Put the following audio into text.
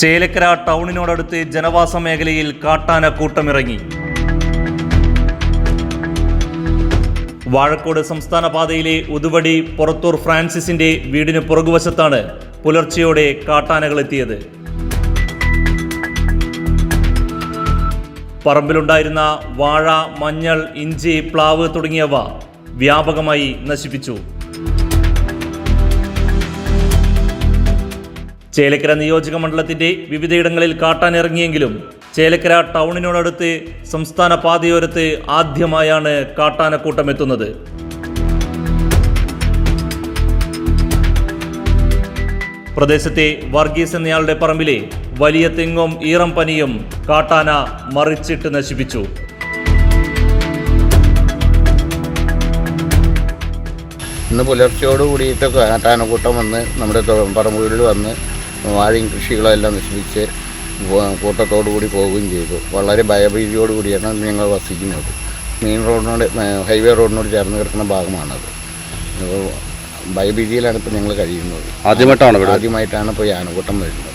ചേലക്കര ടൗണിനോടടുത്ത് ജനവാസ മേഖലയിൽ കാട്ടാന കൂട്ടമിറങ്ങി വാഴക്കോട് സംസ്ഥാന പാതയിലെ ഉതുവടി പുറത്തൂർ ഫ്രാൻസിസിന്റെ വീടിന് പുറകുവശത്താണ് പുലർച്ചെയോടെ കാട്ടാനകൾ എത്തിയത് പറമ്പിലുണ്ടായിരുന്ന വാഴ മഞ്ഞൾ ഇഞ്ചി പ്ലാവ് തുടങ്ങിയവ വ്യാപകമായി നശിപ്പിച്ചു. ചേലക്കര നിയോജക മണ്ഡലത്തിന്റെ വിവിധയിടങ്ങളിൽ കാട്ടാനിറങ്ങിയെങ്കിലും ചേലക്കര ടൗണിനോടടുത്ത് സംസ്ഥാന പാതയോരത്ത് ആദ്യമായാണ് കാട്ടാനക്കൂട്ടം എത്തുന്നത് പ്രദേശത്തെ വർഗീസ് എന്നയാളുടെ പറമ്പിലെ വലിയ തെങ്ങും ഈറം പനിയും കാട്ടാന മറിച്ചിട്ട് നശിപ്പിച്ചു. ഇന്ന് പുലർച്ചയോട് കൂടിയിട്ട് കാട്ടാനക്കൂട്ടം വന്ന് നമ്മുടെ പറമ്പൂരിൽ വന്ന് വാഴയും കൃഷികളും എല്ലാം നശിപ്പിച്ച് കൂട്ടത്തോടു കൂടി പോവുകയും ചെയ്തു. വളരെ ഭയഭീതിയോടു കൂടിയാണ് ഞങ്ങൾ വസിക്കുന്നത്. മെയിൻ റോഡിനോട് ഹൈവേ റോഡിനോട് ചേർന്ന് കിടക്കുന്ന ഭാഗമാണത്. ഭയഭീതിയിലാണ് ഇപ്പോൾ ഞങ്ങൾ കഴിയുന്നത്. ആദ്യമായിട്ടാണ് ആദ്യമായിട്ടാണ് ഇപ്പോൾ ഈ ആനക്കൂട്ടം വരുന്നത്.